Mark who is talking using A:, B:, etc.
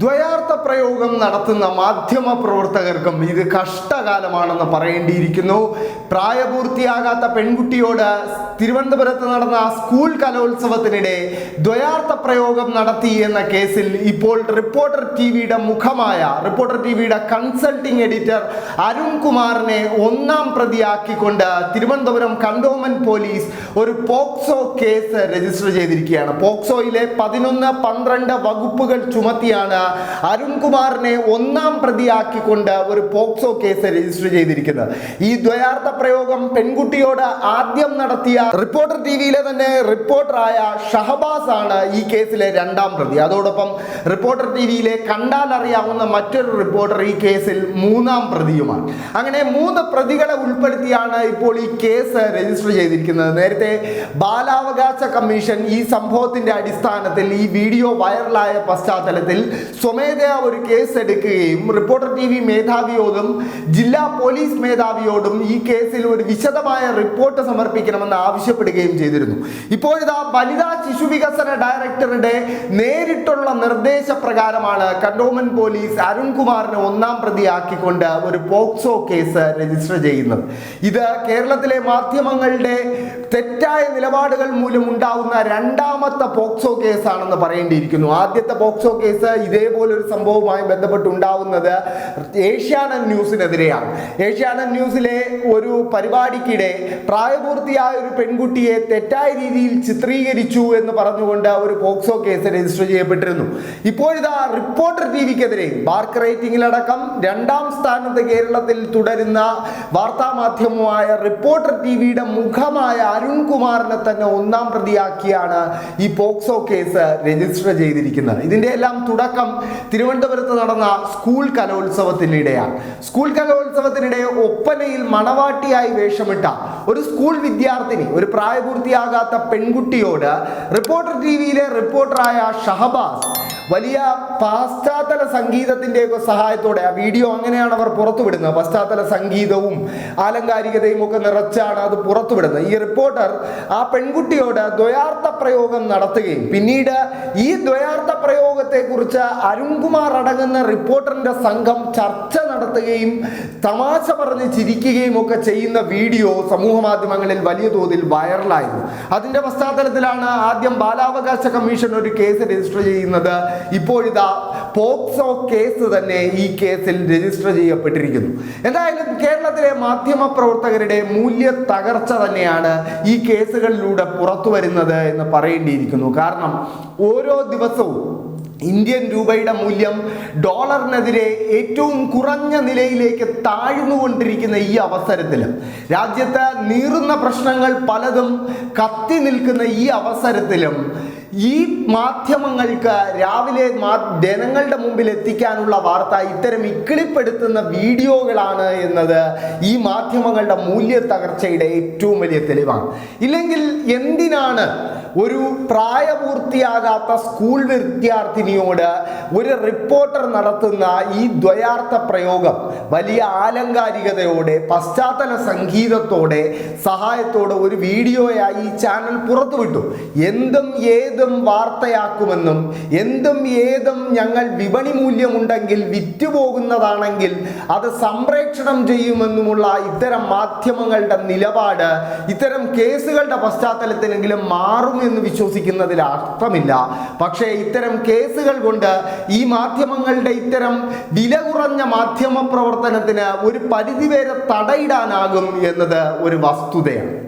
A: ദ്വയാർത്ഥ പ്രയോഗം നടത്തുന്ന മാധ്യമ പ്രവർത്തകർക്കും ഇത് കഷ്ടകാലമാണെന്ന് പറയേണ്ടിയിരിക്കുന്നു. പ്രായപൂർത്തിയാകാത്ത പെൺകുട്ടിയോട് തിരുവനന്തപുരത്ത് നടന്ന സ്കൂൾ കലോത്സവത്തിനിടെ ദ്വയാർത്ഥ പ്രയോഗം നടത്തി എന്ന കേസിൽ ഇപ്പോൾ റിപ്പോർട്ടർ ടി വിയുടെ മുഖമായ റിപ്പോർട്ടർ ടി വിയുടെ കൺസൾട്ടിംഗ് എഡിറ്റർ അരുൺ കുമാറിനെ ഒന്നാം പ്രതിയാക്കിക്കൊണ്ട് തിരുവനന്തപുരം കണ്ടോൺമെന്റ് പോലീസ് ഒരു പോക്സോ കേസ് രജിസ്റ്റർ ചെയ്തിരിക്കുകയാണ്. പോക്സോയിലെ പതിനൊന്ന് പന്ത്രണ്ട് വകുപ്പുകൾ ചുമത്തിയാണ് അരുൺകുമാറിനെ ഒന്നാം പ്രതിയാക്കിക്കൊണ്ട് ഒരു പോക്സോ കേസ് രജിസ്റ്റർ ചെയ്തിരിക്കുന്നത്. ഈ ദ്വയാർത്ഥ പ്രയോഗം പെൺകുട്ടിയോട് ആദ്യം നടത്തിയ റിപ്പോർട്ടർ ടി വിയിലെ തന്നെ റിപ്പോർട്ടറായ ഷഹബാസ് ആണ് ഈ കേസിലെ രണ്ടാം പ്രതി. അതോടൊപ്പം റിപ്പോർട്ടർ ടി വിയിലെ കണ്ടാൽ അറിയാവുന്ന മറ്റൊരു റിപ്പോർട്ടർ ഈ കേസിൽ മൂന്നാം പ്രതിയുമാണ്. അങ്ങനെ മൂന്ന് പ്രതികളെ ഉൾപ്പെടുത്തിയാണ് ഇപ്പോൾ ഈ കേസ് രജിസ്റ്റർ ചെയ്തിരിക്കുന്നത്. നേരത്തെ ബാലാവകാശ കമ്മീഷൻ ഈ സംഭവത്തിന്റെ അടിസ്ഥാനത്തിൽ ഈ വീഡിയോ വൈറലായ പശ്ചാത്തലത്തിൽ സ്വമേധയാ ഒരു കേസ് എടുക്കുകയും റിപ്പോർട്ടർ ടി വി മേധാവിയോടും ജില്ലാ പോലീസ് മേധാവിയോടും ഈ കേസിൽ ഒരു വിശദമായ റിപ്പോർട്ട് സമർപ്പിക്കണമെന്ന് ആവശ്യപ്പെടുകയും ചെയ്തിരുന്നു. ഇപ്പോഴിതാ വനിതാ ശിശു വികസന ഡയറക്ടറുടെ നേരിട്ടുള്ള നിർദ്ദേശപ്രകാരമാണ് കണ്ടോൺമെന്റ് പോലീസ് അരുൺകുമാറിനെ ഒന്നാം പ്രതിയാക്കിക്കൊണ്ട് ഒരു പോക്സോ കേസ് രജിസ്റ്റർ ചെയ്യുന്നത്. ഇത് കേരളത്തിലെ മാധ്യമങ്ങളുടെ തെറ്റായ നിലപാടുകൾ മൂലം ഉണ്ടാവുന്ന രണ്ടാമത്തെ പോക്സോ കേസാണെന്ന് പറയേണ്ടിയിരിക്കുന്നു. ആദ്യത്തെ പോക്സോ കേസ് ഇതേപോലെ ഒരു സംഭവവുമായി ബന്ധപ്പെട്ടുണ്ടാവുന്നത് ഏഷ്യാനെറ്റ് ന്യൂസിനെതിരെയാണ്. ഏഷ്യാനെറ്റ് ന്യൂസിലെ ഒരു പരിപാടിക്കിടെ പ്രായപൂർത്തിയായ ഒരു പെൺകുട്ടിയെ തെറ്റായ രീതിയിൽ ചിത്രീകരിച്ചു എന്ന് പറഞ്ഞുകൊണ്ട് ഒരു പോക്സോ കേസ് രജിസ്റ്റർ ചെയ്യപ്പെട്ടിരുന്നു. ഇപ്പോഴിതാ റിപ്പോർട്ടർ ടി വിക്കെതിരെ ബാർക്ക് റേറ്റിംഗിലടക്കം രണ്ടാം സ്ഥാനത്ത് കേരളത്തിൽ തുടരുന്ന വാർത്താ മാധ്യമമായ റിപ്പോർട്ടർ ടി വിയുടെ മുഖമായ അരുൺകുമാറിനെ തന്നെ ഒന്നാം പ്രതിയാക്കിയാണ് ഈ പോക്സോ കേസ് രജിസ്റ്റർ ചെയ്തിരിക്കുന്നത്. ഇതിന്റെ എല്ലാം തുടക്കം തിരുവനന്തപുരത്ത് നടന്ന സ്കൂൾ കലോത്സവത്തിനിടെയാണ്. സ്കൂൾ കലോത്സവത്തിനിടെ ഒപ്പനയിൽ മണവാട്ടിയായി വേഷമിട്ട ഒരു സ്കൂൾ വിദ്യാർത്ഥിനി ഒരു പ്രായപൂർത്തിയാകാത്ത പെൺകുട്ടിയോട് റിപ്പോർട്ടർ ടി വിയിലെ റിപ്പോർട്ടറായ ഷഹബാസ് വലിയ പാശ്ചാത്തല സംഗീതത്തിന്റെയൊക്കെ സഹായത്തോടെ ആ വീഡിയോ അങ്ങനെയാണ് അവർ പുറത്തുവിടുന്നത്. പശ്ചാത്തല സംഗീതവും ആലങ്കാരികതയും ഒക്കെ നിറച്ചാണ് അത് പുറത്തുവിടുന്നത്. ഈ റിപ്പോർട്ടർ ആ പെൺകുട്ടിയോട് ദ്വയാർത്ഥ പ്രയോഗം നടത്തുകയും പിന്നീട് ഈ ദ്വയാർത്ഥ പ്രയോഗത്തെക്കുറിച്ച് അരുൺകുമാർ അടങ്ങുന്ന റിപ്പോർട്ടറിന്റെ സംഘം ചർച്ച നടത്തുകയും തമാശ പറഞ്ഞ് ചിരിക്കുകയും ഒക്കെ ചെയ്യുന്ന വീഡിയോ സമൂഹ മാധ്യമങ്ങളിൽ വലിയ തോതിൽ വൈറലായിരുന്നു. അതിന്റെ പശ്ചാത്തലത്തിലാണ് ആദ്യം ബാലാവകാശ കമ്മീഷൻ ഒരു കേസ് രജിസ്റ്റർ ചെയ്യുന്നത്. ഇപ്പോഴിതാ പോക്സോ കേസ് തന്നെ ഈ കേസിൽ രജിസ്റ്റർ ചെയ്യപ്പെട്ടിരിക്കുന്നു. എന്തായാലും കേരളത്തിലെ മാധ്യമ പ്രവർത്തകരുടെ മൂല്യ തകർച്ച തന്നെയാണ് ഈ കേസുകളിലൂടെ പുറത്തു വരുന്നത് എന്ന് പറയേണ്ടിയിരിക്കുന്നു. കാരണം ഓരോ ദിവസവും ഇന്ത്യൻ രൂപയുടെ മൂല്യം ഡോളറിനെതിരെ ഏറ്റവും കുറഞ്ഞ നിലയിലേക്ക് താഴ്ന്നുകൊണ്ടിരിക്കുന്ന ഈ അവസരത്തിൽ രാജ്യത്ത് നീറുന്ന പ്രശ്നങ്ങൾ പലതും കത്തി നിൽക്കുന്ന ഈ അവസരത്തിലും ഈ മാധ്യമങ്ങൾക്ക് രാവിലെ ജനങ്ങളുടെ മുമ്പിൽ എത്തിക്കാനുള്ള വാർത്ത ഇത്തരം ഇക്കിളിപ്പെടുത്തുന്ന വീഡിയോകളാണ് എന്നത് ഈ മാധ്യമങ്ങളുടെ മൂല്യ തകർച്ചയുടെ ഏറ്റവും വലിയ തെളിവാണ്. ഇല്ലെങ്കിൽ എന്തിനാണ് ഒരു പ്രായപൂർത്തിയാകാത്ത സ്കൂൾ വിദ്യാർത്ഥിനിയോട് ഒരു റിപ്പോർട്ടർ നടത്തുന്ന ഈ ദ്വയാർത്ഥ പ്രയോഗം വലിയ ആലങ്കാരികതയോടെ പശ്ചാത്തല സംഗീതത്തോടെ സഹായത്തോടെ ഒരു വീഡിയോയായി ഈ ചാനൽ പുറത്തുവിട്ടു. എന്തും ഏതും വാർത്തയാക്കുമെന്നും എന്തും ഏതും ഞങ്ങൾ വിപണി മൂല്യമുണ്ടെങ്കിൽ വിറ്റുപോകുന്നതാണെങ്കിൽ അത് സംപ്രേക്ഷണം ചെയ്യുമെന്നുമുള്ള ഇത്തരം മാധ്യമങ്ങളുടെ നിലപാട് ഇത്തരം കേസുകളുടെ പശ്ചാത്തലത്തിലെങ്കിലും മാറുമെന്ന് വിശ്വസിക്കുന്നതിൽ അർത്ഥമില്ല. പക്ഷേ ഇത്തരം കേസുകൾ കൊണ്ട് ഈ മാധ്യമങ്ങളുടെ ഇത്തരം വില കുറഞ്ഞ മാധ്യമ പ്രവർത്തനത്തിന് ഒരു പരിധിവരെ തടയിടാനാകും എന്നത് ഒരു വസ്തുതയാണ്.